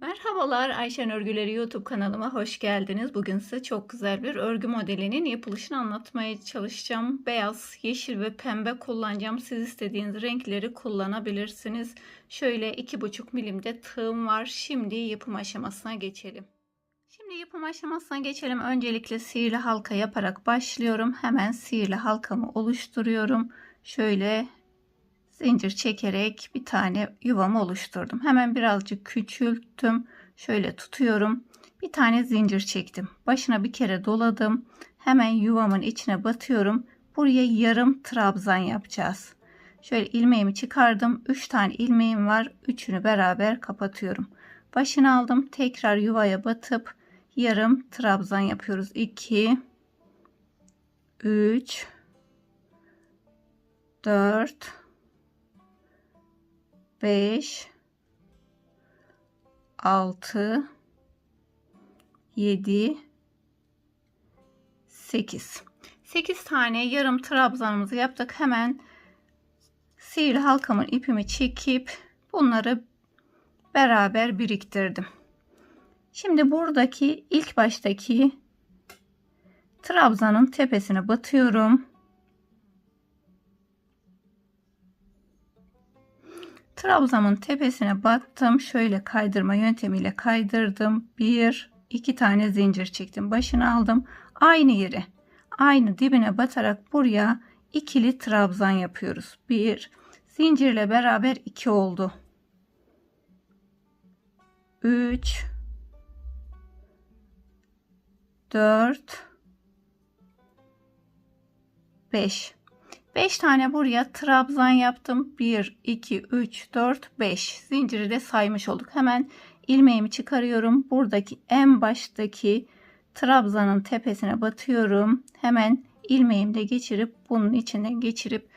Merhabalar Ayşen Örgüleri YouTube kanalıma hoş geldiniz. Bugün size çok güzel bir örgü modelinin yapılışını anlatmaya çalışacağım. Beyaz, yeşil ve pembe kullanacağım. Siz istediğiniz renkleri kullanabilirsiniz. Şöyle 2,5 milimde tığım var. Şimdi yapım aşamasına geçelim. Şimdi yapım aşamasına geçelim. Öncelikle sihirli halka yaparak başlıyorum. Hemen sihirli halkamı oluşturuyorum. Şöyle zincir çekerek bir tane yuvamı oluşturdum. Hemen birazcık küçülttüm. Şöyle tutuyorum. Bir tane zincir çektim. Başına bir kere doladım. Hemen yuvamın içine batıyorum. Buraya yarım trabzan yapacağız. Şöyle ilmeğimi çıkardım. 3 tane ilmeğim var. Üçünü beraber kapatıyorum. Başını aldım. Tekrar yuvaya batıp yarım trabzan yapıyoruz. 2 3 4 5 6 7 8 8 tane yarım trabzanımızı yaptık. Hemen sihirli halkamın ipimi çekip bunları beraber biriktirdim. Şimdi buradaki ilk baştaki trabzanın tepesine batıyorum. Trabzamın tepesine battım. Şöyle kaydırma yöntemiyle kaydırdım. Bir, iki tane zincir çektim. Başını aldım. Aynı yere, aynı dibine batarak buraya ikili trabzan yapıyoruz. Bir, zincirle beraber iki oldu. Üç, dört, beş. 5 tane buraya trabzan yaptım. 1, 2, 3, 4, 5. Zinciri de saymış olduk. Hemen ilmeğimi çıkarıyorum. Buradaki en baştaki trabzanın tepesine batıyorum. Hemen ilmeğimi de geçirip bunun içinden geçirip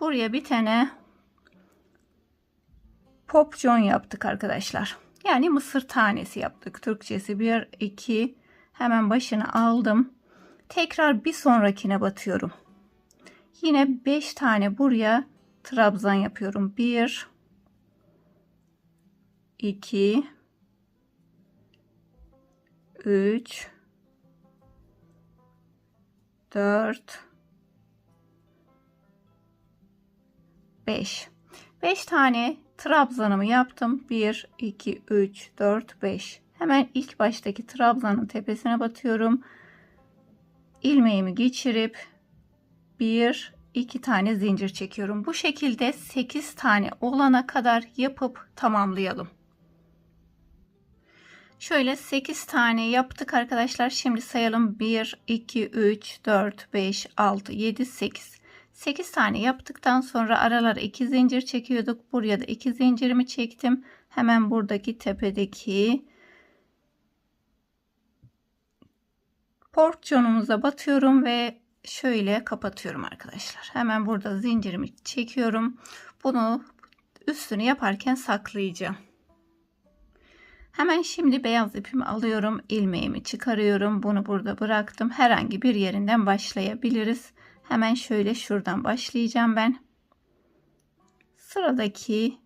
buraya bir tane popcorn yaptık arkadaşlar. Yani mısır tanesi yaptık. Türkçesi 1, 2. Hemen başını aldım. Tekrar bir sonrakine batıyorum. Yine 5 tane buraya trabzan yapıyorum. 1 2 3 4 5 5 tane trabzanımı yaptım. 1 2 3 4 5 Hemen ilk baştaki trabzanın tepesine batıyorum. ilmeğimi geçirip bir iki tane zincir çekiyorum. Bu şekilde 8 tane olana kadar yapıp tamamlayalım. Şöyle 8 tane yaptık arkadaşlar. Şimdi sayalım. 1, 2, 3, 4, 5, 6, 7, 8. 8 tane yaptıktan sonra aralara 2 zincir çekiyorduk. Buraya da 2 zincirimi çektim. Hemen buradaki tepedeki porçiyonumuza batıyorum ve şöyle kapatıyorum arkadaşlar. Hemen burada zincirimi çekiyorum. Bunu üstünü yaparken saklayacağım. Hemen şimdi beyaz ipimi alıyorum. ilmeğimi çıkarıyorum. Bunu burada bıraktım. Herhangi bir yerinden başlayabiliriz. Hemen şöyle şuradan başlayacağım ben. Sıradaki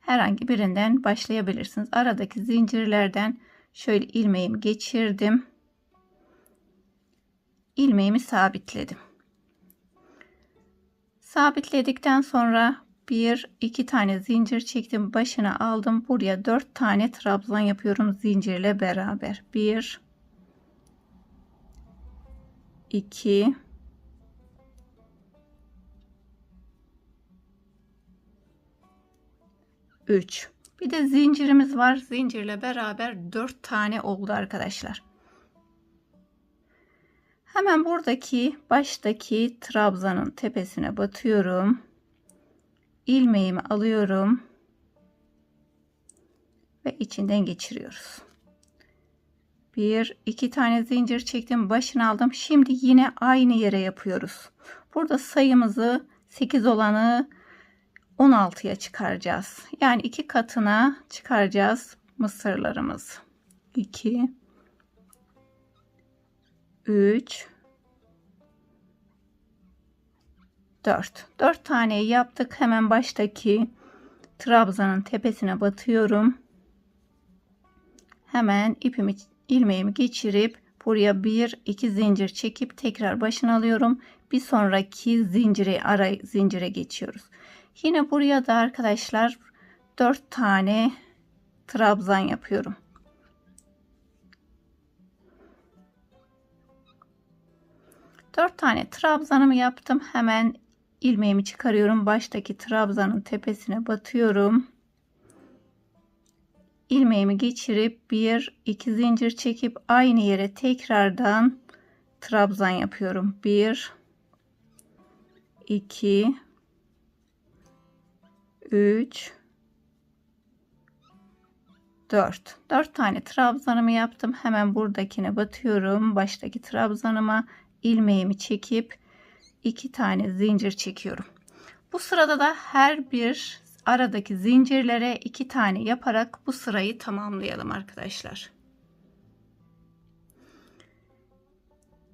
herhangi birinden başlayabilirsiniz. Aradaki zincirlerden şöyle ilmeğimi geçirdim ilmeğimi sabitledim. Sabitledikten sonra bir iki tane zincir çektim başına aldım. Buraya dört tane trabzan yapıyorum zincirle beraber. Bir iki üç. Bir de zincirimiz var. Zincirle beraber dört tane oldu arkadaşlar Hemen buradaki baştaki trabzanın tepesine batıyorum. ilmeğimi alıyorum. Ve içinden geçiriyoruz. Bir, iki tane zincir çektim. Başını aldım. Şimdi yine aynı yere yapıyoruz. Burada sayımızı 8 olanı 16'ya çıkaracağız. Yani iki katına çıkaracağız mısırlarımız. 2 3 4. 4 tane yaptık. Hemen baştaki trabzanın tepesine batıyorum. Hemen ipimi ilmeğimi geçirip buraya bir iki zincir çekip tekrar başına alıyorum. Bir sonraki zincire ara zincire geçiyoruz. Yine buraya da arkadaşlar 4 tane trabzan yapıyorum. Dört tane trabzanımı yaptım. Hemen ilmeğimi çıkarıyorum. Baştaki trabzanın tepesine batıyorum. Ilmeğimi geçirip bir iki zincir çekip aynı yere tekrardan trabzan yapıyorum. Bir, iki, üç, dört. Dört tane trabzanımı yaptım. Hemen buradakine batıyorum. Baştaki trabzanıma ilmeğimi çekip iki tane zincir çekiyorum. Bu sırada da her bir aradaki zincirlere iki tane yaparak bu sırayı tamamlayalım arkadaşlar.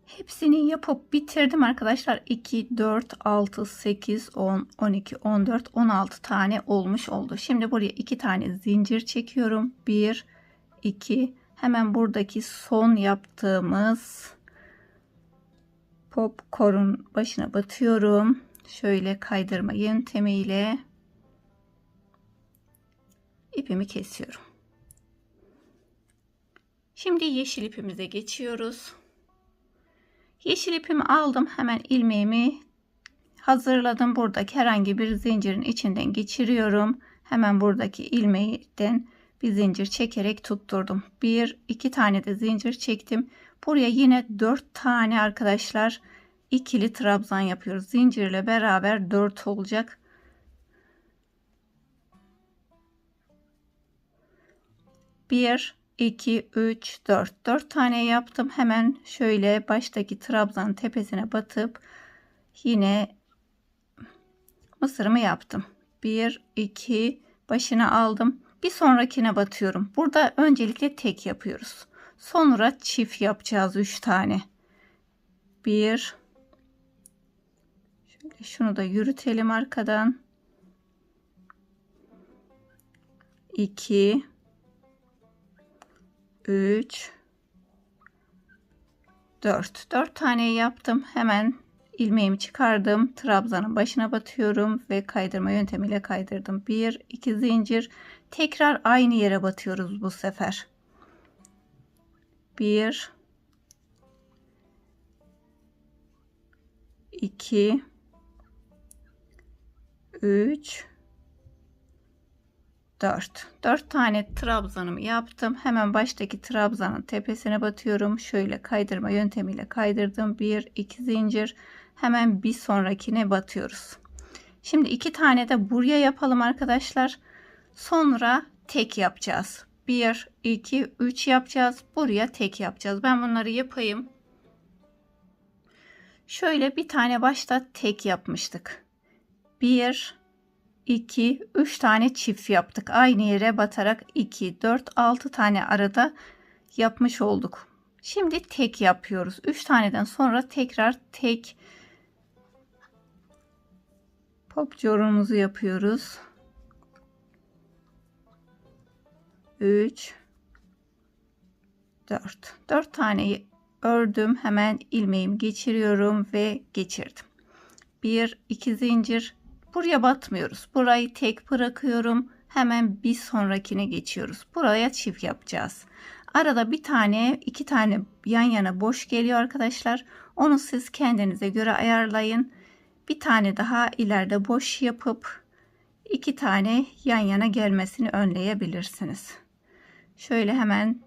Hepsini yapıp bitirdim arkadaşlar. 2, 4, 6, 8, 10, 12, 14, 16 tane olmuş oldu. Şimdi buraya iki tane zincir çekiyorum. 1, 2, hemen buradaki son yaptığımız popcorn başına batıyorum. Şöyle kaydırma yöntemiyle ipimi kesiyorum. Şimdi yeşil ipimize geçiyoruz. Yeşil ipimi aldım. Hemen ilmeğimi hazırladım. Buradaki herhangi bir zincirin içinden geçiriyorum. Hemen buradaki ilmeğden bir zincir çekerek tutturdum. Bir, iki tane de zincir çektim. Buraya yine dört tane arkadaşlar ikili trabzan yapıyoruz. Zincirle beraber dört olacak. Bir, 2, 3, 4. 4 tane yaptım. Hemen şöyle baştaki trabzanın tepesine batıp yine mısırımı yaptım. 1, 2 başına aldım. Bir sonrakine batıyorum. Burada öncelikle tek yapıyoruz. Sonra çift yapacağız 3 tane. 1 Şöyle şunu da yürütelim arkadan. 2 3 4 4 tane yaptım. Hemen ilmeğimi çıkardım. Trabzanın başına batıyorum ve kaydırma yöntemiyle kaydırdım. 1 2 zincir. Tekrar aynı yere batıyoruz bu sefer 1 2 3 4. 4 tane trabzanımı yaptım. Hemen baştaki trabzanın tepesine batıyorum. Şöyle kaydırma yöntemiyle kaydırdım. 1 2 zincir. Hemen bir sonrakine batıyoruz. Şimdi iki tane de buraya yapalım arkadaşlar. Sonra tek yapacağız. 1 2 3 yapacağız. Buraya tek yapacağız. Ben bunları yapayım. Şöyle bir tane başta tek yapmıştık. 1 2, 3 tane çift yaptık. Aynı yere batarak 2, 4, 6 tane arada yapmış olduk. Şimdi tek yapıyoruz. 3 taneden sonra tekrar tek popcorumuzu yapıyoruz. 3 4 4 tane ördüm. Hemen ilmeğimi geçiriyorum ve geçirdim. 1 2 zincir Buraya batmıyoruz. Burayı tek bırakıyorum. Hemen bir sonrakine geçiyoruz. Buraya çift yapacağız. Arada bir tane, iki tane yan yana boş geliyor arkadaşlar. Onu siz kendinize göre ayarlayın. Bir tane daha ileride boş yapıp iki tane yan yana gelmesini önleyebilirsiniz. Şöyle hemen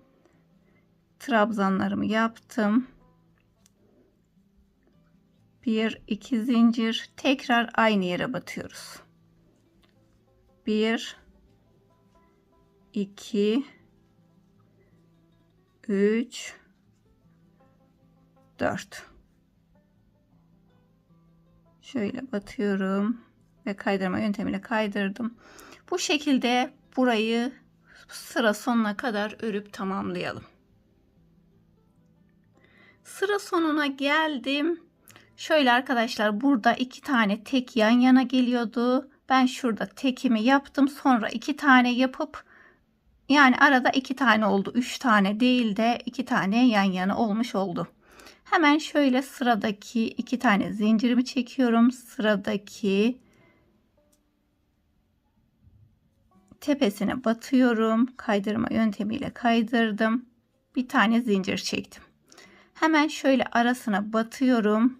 trabzanlarımı yaptım. 1 2 zincir. Tekrar aynı yere batıyoruz. 1 2 3 4 şöyle batıyorum ve kaydırma yöntemiyle kaydırdım. Bu şekilde burayı sıra sonuna kadar örüp tamamlayalım sıra sonuna geldim Şöyle arkadaşlar burada iki tane tek yan yana geliyordu. Ben şurada tekimi yaptım. Sonra iki tane yapıp yani arada iki tane oldu. Üç tane değil de iki tane yan yana olmuş oldu. Hemen şöyle sıradaki iki tane zincirimi çekiyorum. Sıradaki tepesine batıyorum. Kaydırma yöntemiyle kaydırdım. Bir tane zincir çektim. Hemen şöyle arasına batıyorum.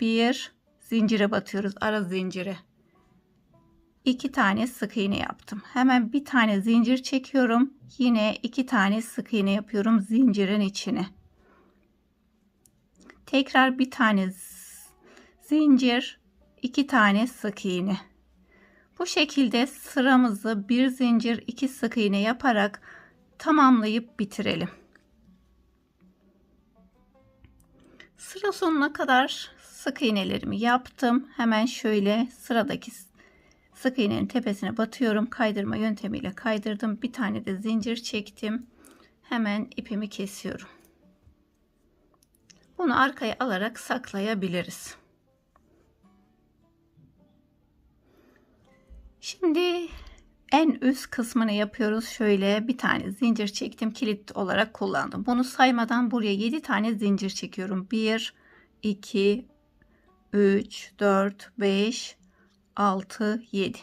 Bir zincire batıyoruz. Ara zincire. İki tane sık iğne yaptım. Hemen bir tane zincir çekiyorum. Yine iki tane sık iğne yapıyorum zincirin içine. Tekrar bir tane zincir, iki tane sık iğne. Bu şekilde sıramızı bir zincir, iki sık iğne yaparak tamamlayıp bitirelim. Sıra sonuna kadar sık iğnelerimi yaptım. Hemen şöyle sıradaki sık iğnenin tepesine batıyorum. Kaydırma yöntemiyle kaydırdım. Bir tane de zincir çektim. Hemen ipimi kesiyorum. Bunu arkaya alarak saklayabiliriz. Şimdi en üst kısmını yapıyoruz. Şöyle bir tane zincir çektim. Kilit olarak kullandım. Bunu saymadan buraya 7 tane zincir çekiyorum. 1, 2, 3, 4, 5, 6, 7.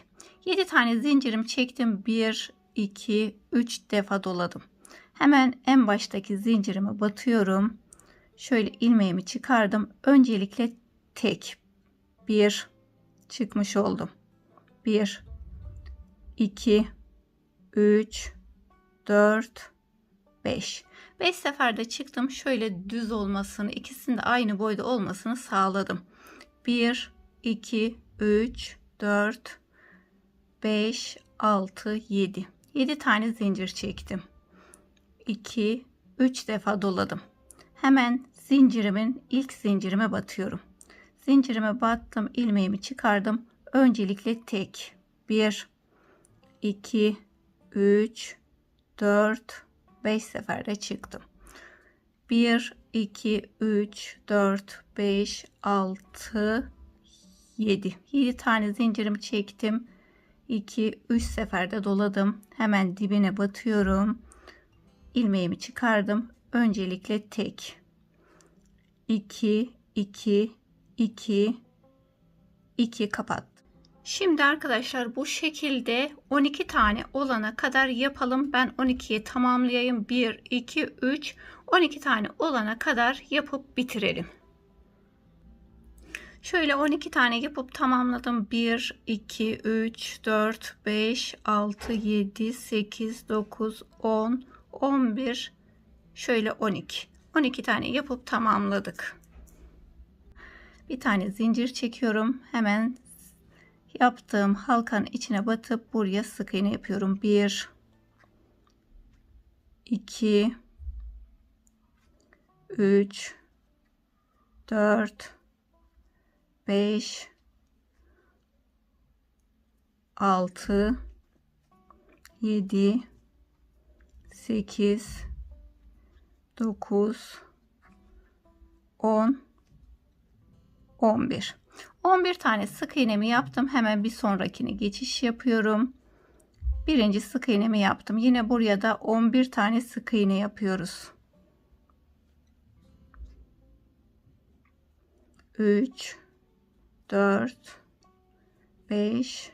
7 tane zincirim çektim. 1, 2, 3 defa doladım. Hemen en baştaki zincirime batıyorum. Şöyle ilmeğimi çıkardım. Öncelikle tek. 1 çıkmış oldum. 1 2 3 4 5 5 seferde çıktım. Şöyle düz olmasını, ikisinin de aynı boyda olmasını sağladım. 1 2 3 4 5 6 7 7 tane zincir çektim. 2 3 defa doladım. Hemen zincirimin ilk zincirime batıyorum. Zincirime battım, ilmeğimi çıkardım. Öncelikle tek. 1 2 3 4 5 seferde çıktım. 1 2 3 4 5 6 7 7 tane zincirimi çektim. 2 3 seferde doladım. Hemen dibine batıyorum. ilmeğimi çıkardım. Öncelikle tek 2 2 2 2 kapat. Şimdi arkadaşlar bu şekilde 12 tane olana kadar yapalım. Ben 12'yi tamamlayayım. 1 2 3 12 tane olana kadar yapıp bitirelim. Şöyle 12 tane yapıp tamamladım. 1 2 3 4 5 6 7 8 9 10 11 şöyle 12 12 tane yapıp tamamladık. Bir tane zincir çekiyorum. Hemen yaptığım halkanın içine batıp buraya sık iğne yapıyorum. 1 2 3 4 5 6 7 8 9 10 11 11 tane sık iğnemi yaptım. Hemen bir sonrakine geçiş yapıyorum. Birinci sık iğnemi yaptım. Yine buraya da 11 tane sık iğne yapıyoruz. 3 4 5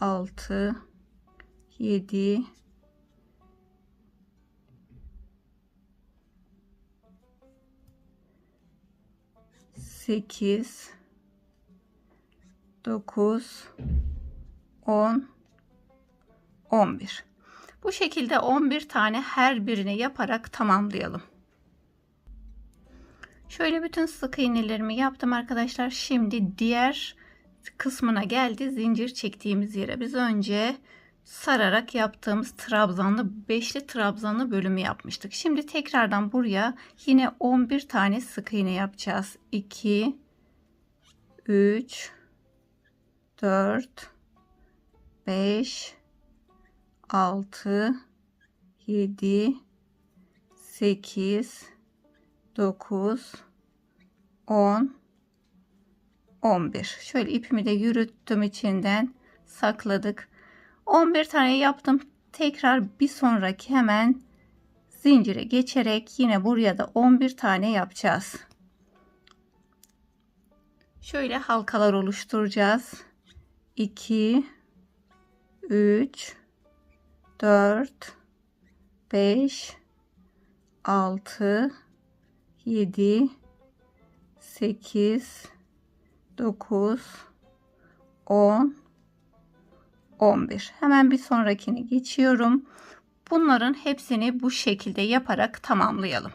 6 7 8 9 10 11 bu şekilde 11 tane her birini yaparak tamamlayalım. Şöyle bütün sık iğnelerimi yaptım arkadaşlar. Şimdi diğer kısmına geldi zincir çektiğimiz yere. Biz önce sararak yaptığımız trabzanlı beşli trabzanlı bölümü yapmıştık. Şimdi tekrardan buraya yine 11 tane sık iğne yapacağız. 2 3 4 5 6 7 8 9 10 11 12 13 14 15 16 17 18 19 20 21 22 23 24 25 26 27 28 29 30 31 32 33 34 35 36 37 38 39 40 41 42 43 44 45 46 47 48 49 50 51 52 53 54 55 56 57 58 59 60 61 62 63 64 65 66 67 68 69 70 71 72 73 74 75 76 77 78 79 80 81 82 83 84 85 86 87 88 89 90 91 92 93 94 95 96 97 98 99 100 10 11 şöyle ipimi de yürüttüm içinden sakladık 11 tane yaptım. Tekrar bir sonraki hemen zincire geçerek yine buraya da 11 tane yapacağız. Şöyle halkalar oluşturacağız. 2 3 4 5 6 7 8 9 10 11 hemen bir sonrakini geçiyorum. Bunların hepsini bu şekilde yaparak tamamlayalım.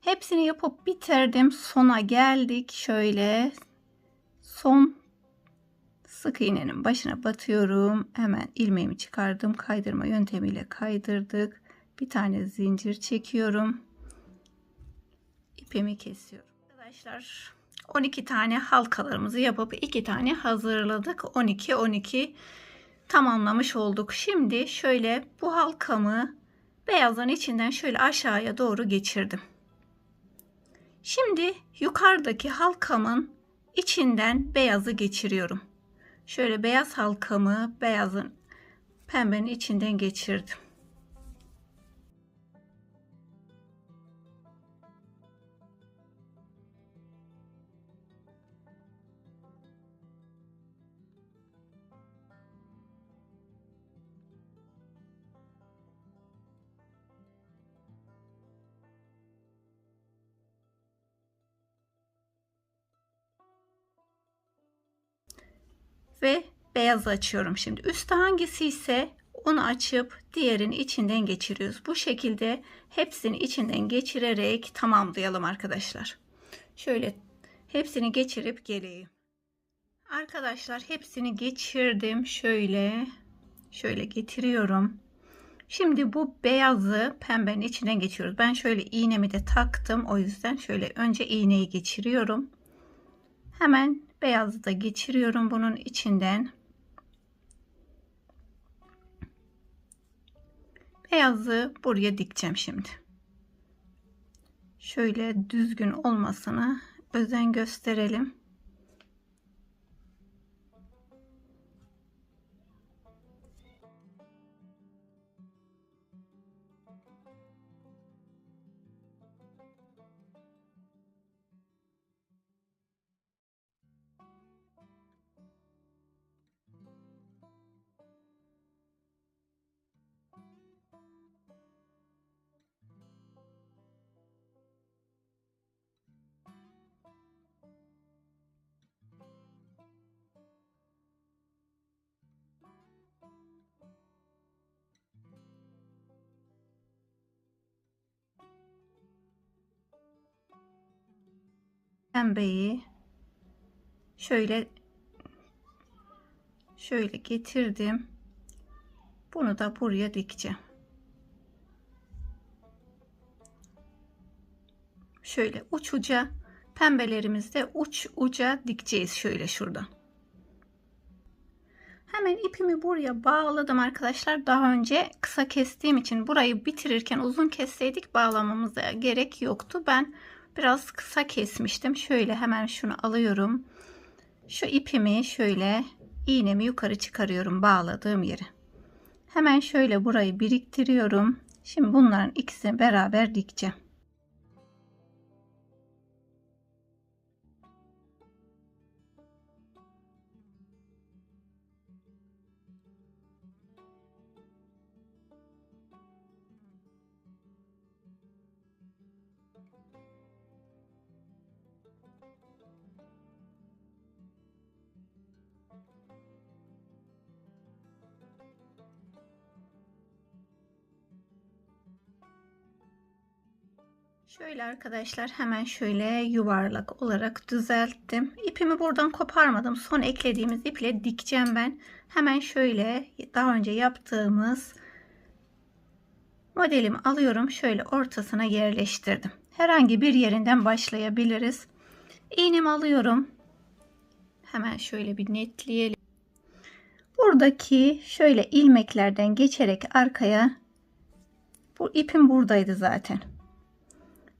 Hepsini yapıp bitirdim. Sona geldik. Şöyle son sık iğnenin başına batıyorum. Hemen ilmeğimi çıkardım. Kaydırma yöntemiyle kaydırdık. Bir tane zincir çekiyorum. İpimi kesiyorum. Arkadaşlar 12 tane halkalarımızı yapıp 2 tane hazırladık. 12 12 tamamlamış olduk. Şimdi şöyle bu halkamı beyazın içinden şöyle aşağıya doğru geçirdim. Şimdi yukarıdaki halkamın içinden beyazı geçiriyorum. Şöyle beyaz halkamı beyazın pembenin içinden geçirdim ve beyaz açıyorum şimdi. Üstte hangisi ise onu açıp diğerini içinden geçiriyoruz. Bu şekilde hepsini içinden geçirerek tamamlayalım arkadaşlar. Şöyle hepsini geçirip geleyim. Arkadaşlar hepsini geçirdim. Şöyle şöyle getiriyorum. Şimdi bu beyazı pembenin içinden geçiyoruz. Ben şöyle iğnemi de taktım. O yüzden şöyle önce iğneyi geçiriyorum. Hemen beyazı da geçiriyorum bunun içinden. Beyazı buraya dikeceğim şimdi. Şöyle düzgün olmasına özen gösterelim. Pembeyi şöyle şöyle getirdim. Bunu da buraya dikeceğim. Şöyle uç uca pembelerimizde uç uca dikeceğiz şöyle şuradan. Hemen ipimi buraya bağladım arkadaşlar. Daha önce kısa kestiğim için burayı bitirirken uzun kesseydik bağlamamıza gerek yoktu. Ben biraz kısa kesmiştim. Şöyle hemen şunu alıyorum. Şu ipimi şöyle iğnemi yukarı çıkarıyorum bağladığım yere. Hemen şöyle burayı biriktiriyorum. Şimdi bunların ikisini beraber dikeceğim. Şöyle arkadaşlar hemen şöyle yuvarlak olarak düzelttim. İpimi buradan koparmadım. Son eklediğimiz iple dikeceğim ben. Hemen şöyle daha önce yaptığımız modelimi alıyorum. Şöyle ortasına yerleştirdim. Herhangi bir yerinden başlayabiliriz. İğnemi alıyorum. Hemen şöyle bir netleyelim. Buradaki şöyle ilmeklerden geçerek arkaya bu ipim buradaydı zaten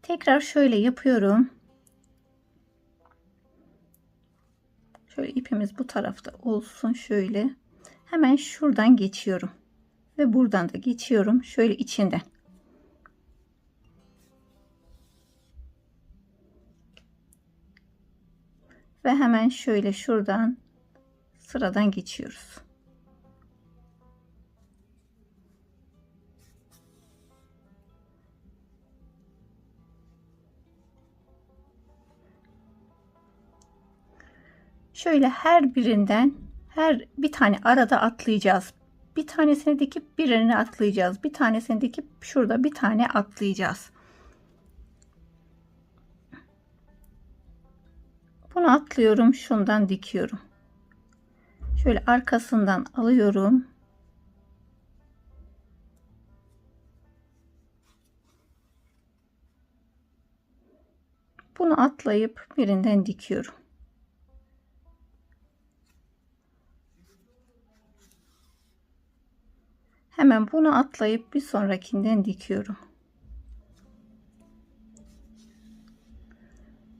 Tekrar şöyle yapıyorum. Şöyle ipimiz bu tarafta olsun şöyle. Hemen şuradan geçiyorum. Ve buradan da geçiyorum. Şöyle içinden. Ve hemen şöyle şuradan sıradan geçiyoruz. Şöyle her birinden her bir tane arada atlayacağız. Bir tanesini dikip birini atlayacağız. Bir tanesini dikip şurada bir tane atlayacağız. Bunu atlıyorum, şundan dikiyorum. Şöyle arkasından alıyorum. Bunu atlayıp birinden dikiyorum. Hemen bunu atlayıp bir sonrakinden dikiyorum.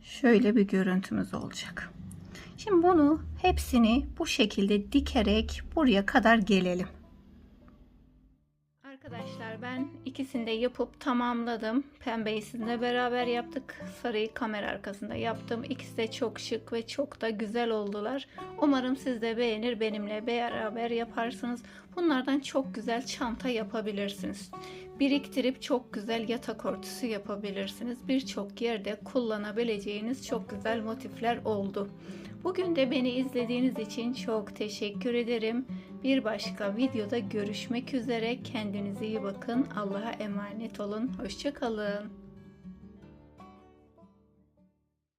Şöyle bir görüntümüz olacak. Şimdi bunu hepsini bu şekilde dikerek buraya kadar gelelim. Arkadaşlar ben ikisini de yapıp tamamladım. Pembeyi sizinle beraber yaptık. Sarıyı kamera arkasında yaptım. İkisi de çok şık ve çok da güzel oldular. Umarım siz de beğenir benimle beraber yaparsınız. Bunlardan çok güzel çanta yapabilirsiniz. Biriktirip çok güzel yatak örtüsü yapabilirsiniz. Birçok yerde kullanabileceğiniz çok güzel motifler oldu. Bugün de beni izlediğiniz için çok teşekkür ederim. Bir başka videoda görüşmek üzere. Kendinize iyi bakın. Allah'a emanet olun. Hoşçakalın.